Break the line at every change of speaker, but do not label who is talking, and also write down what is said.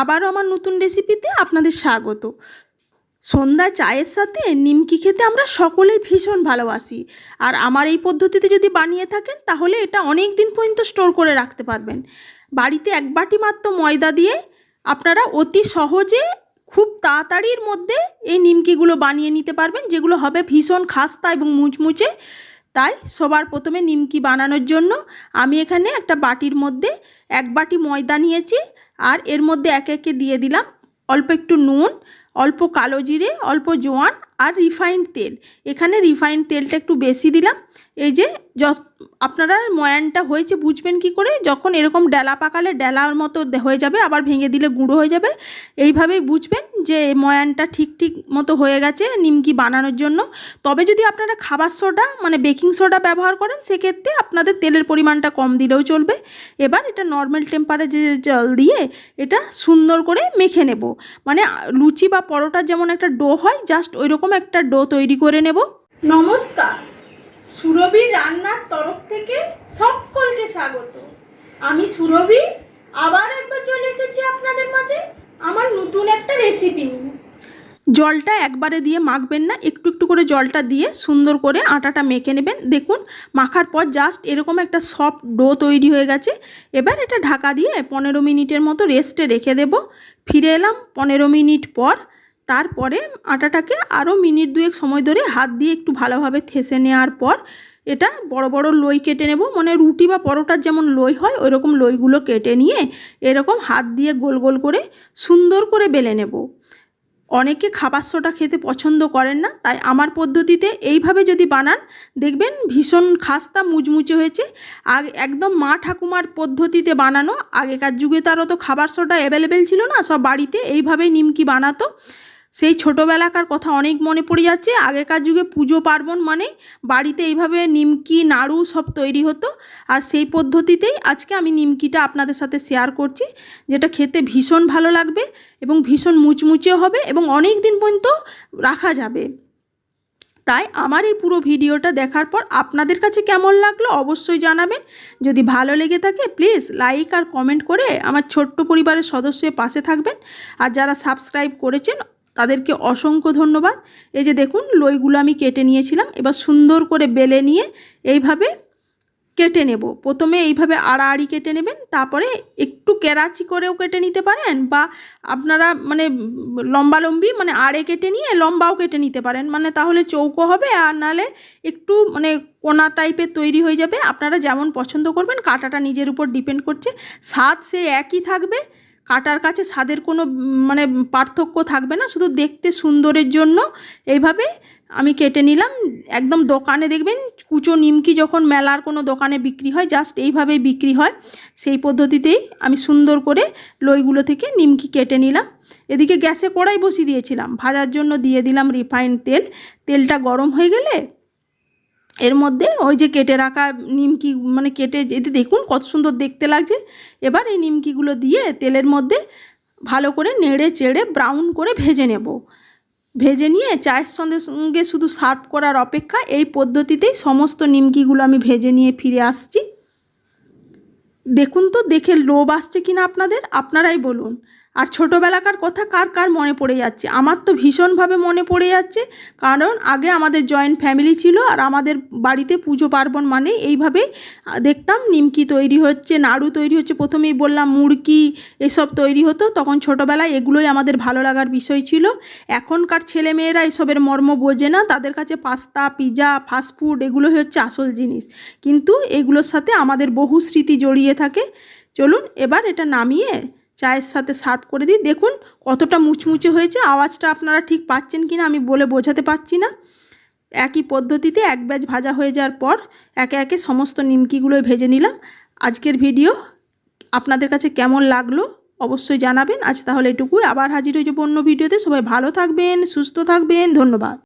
আবারও আমার নতুন রেসিপিতে আপনাদের স্বাগত। সন্ধ্যা চায়ের সাথে নিমকি খেতে আমরা সকলেই ভীষণ ভালোবাসি। আর আমার এই পদ্ধতিতে যদি বানিয়ে থাকেন, তাহলে এটা অনেক দিন পর্যন্ত স্টোর করে রাখতে পারবেন। বাড়িতে এক বাটি মাত্র ময়দা দিয়ে আপনারা অতি সহজে খুব তাড়াতাড়ির মধ্যে এই নিমকিগুলো বানিয়ে নিতে পারবেন, যেগুলো হবে ভীষণ খাস্তা এবং মুচমুচে। তাই সবার প্রথমে নিমকি বানানোর জন্য আমি এখানে একটা বাটির মধ্যে এক বাটি ময়দা নিয়েছি। আর এর মধ্যে একে একে দিয়ে দিলাম। অল্প একটু নুন, অল্প কালো জিরে, অল্প জোয়ান আর রিফাইন্ড তেল। এখানে রিফাইন্ড তেলটা একটু বেশি দিলাম। এই যে আপনারা ময়ানটা হয়েছে বুঝবেন কি করে? যখন এরকম ডেলা পাকালে ডেলার মতো হয়ে যাবে, আবার ভেঙে দিলে গুঁড়ো হয়ে যাবে। এইভাবেই বুঝবেন যে ময়ানটা ঠিক ঠিক মতো হয়ে গেছে নিমকি বানানোর জন্য। তবে যদি আপনারা খাবার সোডা মানে বেকিং সোডা ব্যবহার করেন, সেক্ষেত্রে আপনাদের তেলের পরিমাণটা কম দিলেও চলবে। এবার এটা নর্মাল টেম্পারেচারে জল দিয়ে এটা সুন্দর করে মেখে নেব। মানে লুচি বা পরোটার যেমন একটা ডো হয় জাস্ট ওই রকম একটা ডো তৈরি করে নেব। নমস্কার। সুরভি রান্নার তরফ থেকে সকলকে স্বাগত। আমি সুরভি আবার একবার চলে এসেছি আপনাদের মাঝে আমার নতুন একটা রেসিপি নিয়ে। জলটা একবারে দিয়ে মাখবেন না একটু একটু করে জলটা দিয়ে সুন্দর করে আটাটা মেখে নেবেন। দেখুন মাখার পর জাস্ট এরকম একটা সফট ডো তৈরি হয়ে গেছে। এবার এটা ঢাকা দিয়ে পনেরো মিনিটের মতো রেস্টে রেখে দেব। ফিরে এলাম পনেরো মিনিট পর। তারপরে আটাটাকে আরও মিনিট দুয়েক সময় ধরে হাত দিয়ে একটু ভালোভাবে থেসে নেওয়ার পর এটা বড় বড় লই কেটে নেব। মানে রুটি বা পরোটার যেমন লই হয় ওই রকম লইগুলো কেটে নিয়ে এরকম হাত দিয়ে গোল গোল করে সুন্দর করে বেলে নেব। অনেকে খাবার সোটা খেতে পছন্দ করেন না, তাই আমার পদ্ধতিতে এইভাবে যদি বানান, দেখবেন ভীষণ খাস্তা মুচমুচে হয়েছে। আর একদম মা ঠাকুমার পদ্ধতিতে বানানো, আগেকার যুগে তারও তো খাবার সোটা অ্যাভেলেবেল ছিল না, সব বাড়িতে এইভাবেই নিমকি বানাতো। সেই ছোটোবেলাকার কথা অনেক মনে পড়ে যাচ্ছে। আগেকার যুগে পুজো পার্বণ মানে বাড়িতে এইভাবে নিমকি, নাড়ু সব তৈরি হতো। আর সেই পদ্ধতিতেই আজকে আমি নিমকিটা আপনাদের সাথে শেয়ার করছি, যেটা খেতে ভীষণ ভালো লাগবে এবং ভীষণ মুচমুচে হবে এবং অনেক দিন পর্যন্ত রাখা যাবে। তাই আমার এই পুরো ভিডিওটা দেখার পর আপনাদের কাছে কেমন লাগল অবশ্যই জানাবেন। যদি ভালো লেগে থাকে প্লিজ লাইক আর কমেন্ট করে আমার ছোট্ট পরিবারের সদস্যের পাশে থাকবেন। আর যারা সাবস্ক্রাইব করেছেন তাদেরকে অসংখ্য ধন্যবাদ। এই যে দেখুন, লইগুলো আমি কেটে নিয়েছিলাম। এবার সুন্দর করে বেলে নিয়ে এইভাবে কেটে নেব। প্রথমে এইভাবে আড়াআড়ি কেটে নেবেন, তারপরে একটু কেরাচি করেও কেটে নিতে পারেন বা আপনারা মানে লম্বালম্বি মানে আড়ে কেটে নিয়ে লম্বাও কেটে নিতে পারেন। মানে তাহলে চৌকো হবে আর নাহলে একটু মানে কোনা টাইপের তৈরি হয়ে যাবে। আপনারা যেমন পছন্দ করবেন, কাটাটা নিজের উপর ডিপেন্ড করছে। স্বাদ সে একই থাকবে। কাটার কাছে স্বাদের কোনো মানে পার্থক্য থাকবে না, শুধু দেখতে সুন্দরের জন্য। এইভাবে আমি কেটে নিলাম, একদম দোকানে দেখবেন, কুচো নিমকি যখন মেলার কোনো দোকানে বিক্রি হয় জাস্ট এইভাবেই বিক্রি হয়। সেই পদ্ধতিতেই আমি সুন্দর করে লইগুলো থেকে নিমকি কেটে নিলাম। এদিকে গ্যাসে কড়াই বসিয়ে দিয়েছিলাম, ভাজার জন্য দিয়ে দিলাম রিফাইন্ড তেল। তেলটা গরম হয়ে গেলে এর মধ্যে ওই যে কেটে রাখা নিমকি মানে কেটে যেতে দেখুন কত সুন্দর দেখতে লাগছে। এবার এই নিমকিগুলো দিয়ে তেলের মধ্যে ভালো করে নেড়ে চেড়ে ব্রাউন করে ভেজে নেব। ভেজে নিয়ে চায়ের সঙ্গে সঙ্গে শুধু সার্ভ করার অপেক্ষা এই পদ্ধতিতেই সমস্ত নিমকিগুলো আমি ভেজে নিয়ে ফিরে আসছি। দেখুন তো, দেখে লোভ আসছে কিনা আপনাদের? আপনারাই বলুন। আর ছোটোবেলাকার কথা কার কার মনে পড়ে যাচ্ছে? আমার তো ভীষণভাবে মনে পড়ে যাচ্ছে, কারণ আগে আমাদের জয়েন্ট ফ্যামিলি ছিল আর আমাদের বাড়িতে পুজো পার্বণ মানে এইভাবেই দেখতাম নিমকি তৈরি হচ্ছে, নাড়ু তৈরি হচ্ছে, প্রথমেই বললাম মুড়কি এসব তৈরি হতো, তখন ছোটোবেলায় এগুলোই আমাদের ভালো লাগার বিষয় ছিল। এখনকার ছেলেমেয়েরা এসবের মর্ম বোঝে না, তাদের কাছে পাস্তা পিৎজা ফাস্টফুড এগুলোই হচ্ছে আসল জিনিস। কিন্তু এগুলোর সাথে আমাদের বহু স্মৃতি জড়িয়ে থাকে। চলুন এবার এটা নামিয়ে চায়ের সাথে সার্ভ করে দিই। দেখুন কতটা মুচমুচে হয়েছে। আওয়াজটা আপনারা ঠিক পাচ্ছেন কি না আমি বলে বোঝাতে পারছি না। একই পদ্ধতিতে এক ব্যাচ ভাজা হয়ে যাওয়ার পর একে একে সমস্ত নিমকিগুলোই ভেজে নিলাম। আজকের ভিডিও আপনাদের কাছে কেমন লাগল অবশ্যই জানাবেন। আজ তাহলে এটুকুই। আবার হাজির হয়ে যাব অন্য ভিডিওতে। সবাই ভালো থাকবেন, সুস্থ থাকবেন। ধন্যবাদ।